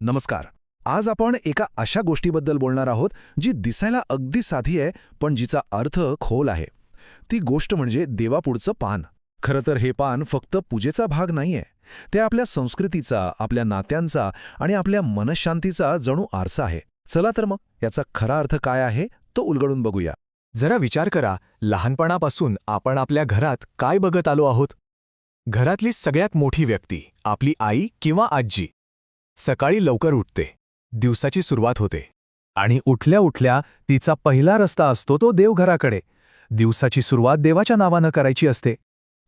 नमस्कार. आज आपण एका अशा गोष्टीबद्दल बोलणार आहोत जी दिसायला अगदी साधी आहे पण जिचा अर्थ खोल आहे. ती गोष्ट म्हणजे देवापुढचं पान. खरं तर हे पान फक्त पूजेचा भाग नाहीये. ते आपल्या संस्कृतीचा आपल्या नात्यांचा आणि आपल्या मनशांतीचा जणू आरसा आहे. चला तर मग याचा खरा अर्थ काय आहे तो उलगडून बघूया. जरा विचार करा लहानपणापासून आपण आपल्या घरात काय बघत आलो आहोत? घरातली सगळ्यात मोठी व्यक्ती आपली आई किंवा आजी. सकाळी लवकर उठते. दिवसाची सुरुवात होते. आणि उठल्या उठल्या तिचा पहिला रस्ता असतो तो देवघराकडे. दिवसाची सुरुवात देवाच्या नावानं करायची असते.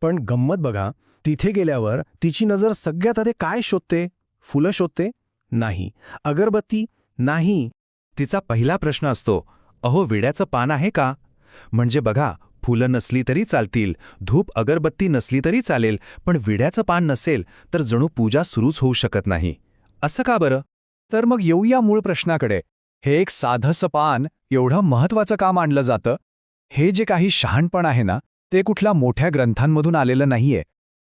पण गंमत बघा तिथे गेल्यावर तिची नजर सगळ्यात आधी काय शोधते? फुलं शोधते? नाही. अगरबत्ती? नाही. तिचा पहिला प्रश्न असतो अहो विड्याचं पान आहे का? म्हणजे बघा फुलं नसली तरी चालतील धूप अगरबत्ती नसली तरी चालेल पण विड्याचं पान नसेल तर जणू पूजा सुरूच होऊ शकत नाही. असं का बरं? तर मग येऊया मूळ प्रश्नाकडे. हे एक साधंसं पान एवढं महत्वाचं का मानलं जातं? हे जे काही शहाणपण आहे ना ते कुठल्या मोठ्या ग्रंथांमधून आलेलं नाहीये.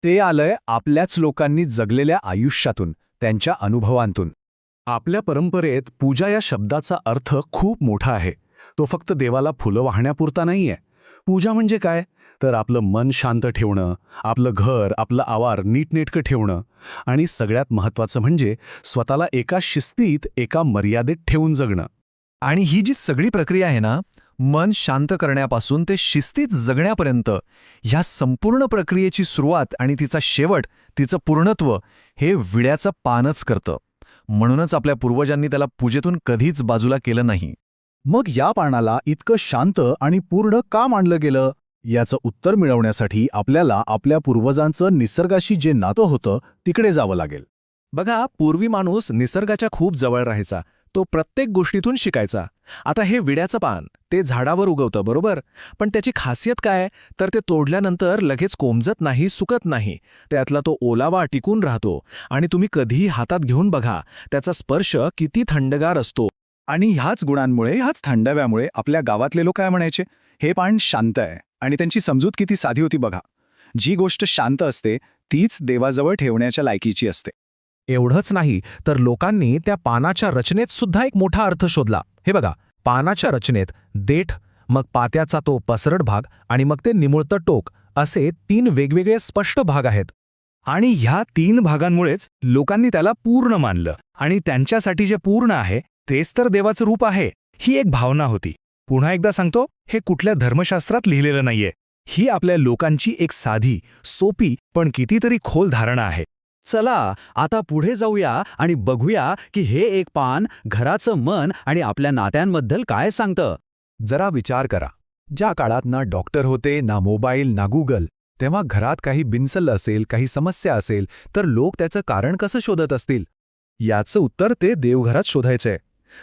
ते आलंय आपल्याच लोकांनी जगलेल्या आयुष्यातून त्यांच्या अनुभवांतून. आपल्या परंपरेत पूजा या शब्दाचा अर्थ खूप मोठा आहे. तो फक्त देवाला फुलं वाहण्यापुरता नाहीये. पूजा म्हणजे काय? तर आपलं मन शांत ठेवणं आपलं घर आपलं आवार नीटनेटकं ठेवणं. आणि सगळ्यात महत्त्वाचं म्हणजे स्वतःला एका शिस्तीत एका मर्यादेत ठेवून जगणं. आणि ही जी सगळी प्रक्रिया आहे ना मन शांत करण्यापासून ते शिस्तीत जगण्यापर्यंत ह्या संपूर्ण प्रक्रियेची सुरुवात आणि तिचा शेवट तिचं पूर्णत्व हे विड्याचं पानच करतं. म्हणूनच आपल्या पूर्वजांनी त्याला पूजेतून कधीच बाजूला केलं नाही. मग या पानाला इतकं शांत आणि पूर्ण का मानलं गेलं? याचं उत्तर मिळवण्यासाठी आपल्याला आपल्या पूर्वजांचं निसर्गाशी जे नातं होतं तिकडे जावं लागेल. बघा पूर्वी माणूस निसर्गाच्या खूप जवळ राहायचा. तो प्रत्येक गोष्टीतून शिकायचा. आता हे विड्याचं पान ते झाडावर उगवतं बरोबर? पण त्याची खासियत काय? तर ते तोडल्यानंतर लगेच कोमजत नाही सुकत नाही. त्यातला तो ओलावा टिकून राहतो. आणि तुम्ही कधीही हातात घेऊन बघा त्याचा स्पर्श किती थंडगार असतो. आणि ह्याच गुणांमुळे ह्याच थंडाव्यामुळे आपल्या गावातले लोक काय म्हणायचे? हे पान शांत आहे आणि त्यांची समजूत किती साधी होती बघा. जी गोष्ट शांत असते तीच देवाजवळ ठेवण्याच्या लायकीची असते. एवढंच नाही तर लोकांनी त्या पानाच्या रचनेत सुद्धा एक मोठा अर्थ शोधला. हे बघा पानाच्या रचनेत देठ मग पात्याचा तो पसरट भाग आणि मग ते निमुळतं टोक असे तीन वेगवेगळे स्पष्ट भाग आहेत. आणि ह्या तीन भागांमुळेच लोकांनी त्याला पूर्ण मानलं आणि त्यांच्यासाठी जे पूर्ण आहे तेच तर देवाचं रूप आहे. ही एक भावना होती. पुन्हा एकदा सांगतो हे कुठल्या धर्मशास्त्रात लिहिलेलं नाहीये. ही आपल्या लोकांची एक साधी सोपी पण कितीतरी खोल धारणा आहे. चला आता पुढे जाऊया आणि बघूया की हे एक पान घराचं मन आणि आपल्या नात्यांबद्दल काय सांगतं. जरा विचार करा. ज्या काळात ना डॉक्टर होते ना मोबाईल ना गुगल तेव्हा घरात काही बिनसल असेल काही समस्या असेल तर लोक त्याचं कारण कसं शोधत असतील? याचं उत्तर ते देवघरात शोधायचंय.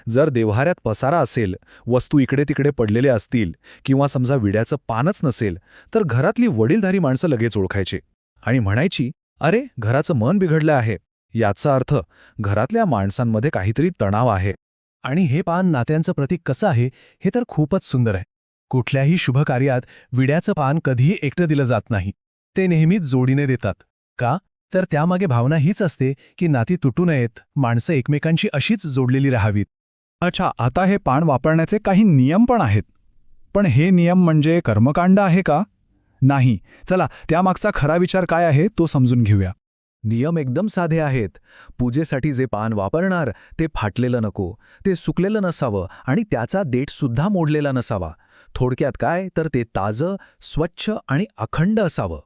जर देव्हाऱ्यात पसारा असेल वस्तू इकडे तिकडे पडलेले असतील किंवा समजा विड्याचं पानच नसेल तर घरातली वडीलधारी माणसं लगेच ओळखायची आणि म्हणायची अरे घराचं मन बिघडलं आहे. याचा अर्थ घरातल्या माणसांमध्ये काहीतरी तणाव आहे. आणि हे पान नात्यांचं प्रतीक कसं आहे हे तर खूपच सुंदर आहे. कुठल्याही शुभकार्यात विड्याचं पान कधीही एकटं दिलं जात नाही. ते नेहमीच जोडीने देतात. का? तर त्यामागे भावना हीच असते की नाती तुटू नयेत माणसं एकमेकांशी अशीच जोडलेली राहावीत. अच्छा आता हे पान वापरण्याचे काही नियम पण आहेत. पण हे नियम म्हणजे कर्मकांड आहे का? नाही. चला त्यामागचा खरा विचार काय आहे तो समजून घेऊया. नियम एकदम साधे आहेत. पूजेसाठी जे पान वापरणार ते फाटलेलं नको. ते सुकलेलं नसावं आणि त्याचा देठसुद्धा मोडलेला नसावा. थोडक्यात काय? तर ते ताजं स्वच्छ आणि अखंड असावं.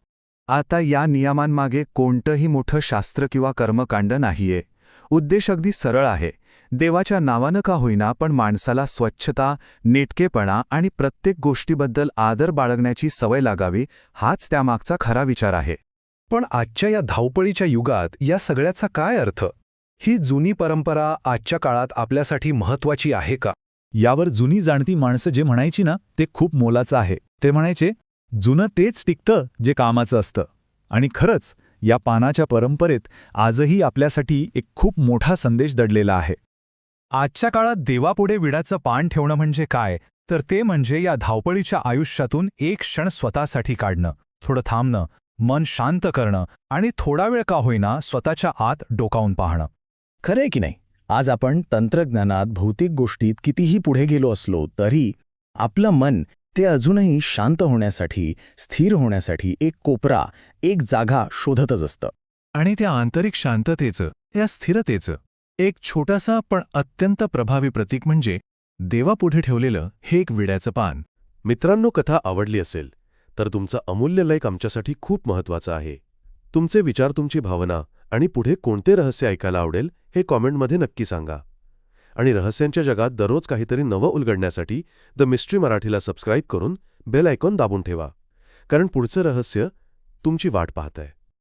आता या नियमांमागे कोणतंही मोठं शास्त्र किंवा कर्मकांड नाहीये. उद्देश अगदी सरळ आहे. देवाच्या नावानं का होईना पण माणसाला स्वच्छता नेटकेपणा आणि प्रत्येक गोष्टीबद्दल आदर बाळगण्याची सवय लागावी हाच त्यामागचा खरा विचार आहे. पण आजच्या या धावपळीच्या युगात या सगळ्याचा काय अर्थ? ही जुनी परंपरा आजच्या काळात आपल्यासाठी महत्वाची आहे का? यावर जुनी जाणती माणसं जे म्हणायची ना ते खूप मोलाचं आहे. ते म्हणायचे जुनं तेच टिकतं जे कामाचं असतं. आणि खरंच या पानाच्या परंपरेत आजही आपल्यासाठी एक खूप मोठा संदेश दडलेला आहे. आजच्या काळात देवापुढे विडाचं पान ठेवणं म्हणजे काय? तर ते म्हणजे या धावपळीच्या आयुष्यातून एक क्षण स्वतःसाठी काढणं. थोडं थांबणं मन शांत करणं आणि थोडा वेळ का होईना स्वतःच्या आत डोकावून पाहणं. खरंय की नाही? आज आपण तंत्रज्ञानात भौतिक गोष्टीत कितीही पुढे गेलो असलो तरी आपलं मन ते अजूनही शांत होण्यासाठी स्थिर होण्यासाठी एक कोपरा एक जागा शोधतच असतं. आणि त्या आंतरिक शांततेचं या स्थिरतेचं. एक छोटासा पण अत्यंत प्रभावी प्रतीक म्हणजे देवापुढे ठेवलेलं हे एक विड्याचं पान. मित्रांनो कथा आवडली असेल तर तुमचा अमूल्य लाईक आमच्यासाठी खूप महत्त्वाचा आहे. तुमचे विचार तुमची भावना आणि पुढे कोणते रहस्य ऐकायला आवडेल हे कॉमेंटमध्ये नक्की सांगा. आणि रहस्यांच्या जगात दररोज काहीतरी नवं उलगडण्यासाठी द मिस्ट्री मराठीला सबस्क्राईब करून बेल आयकॉन दाबून ठेवा. कारण पुढचं रहस्य तुमची वाट पाहत आहे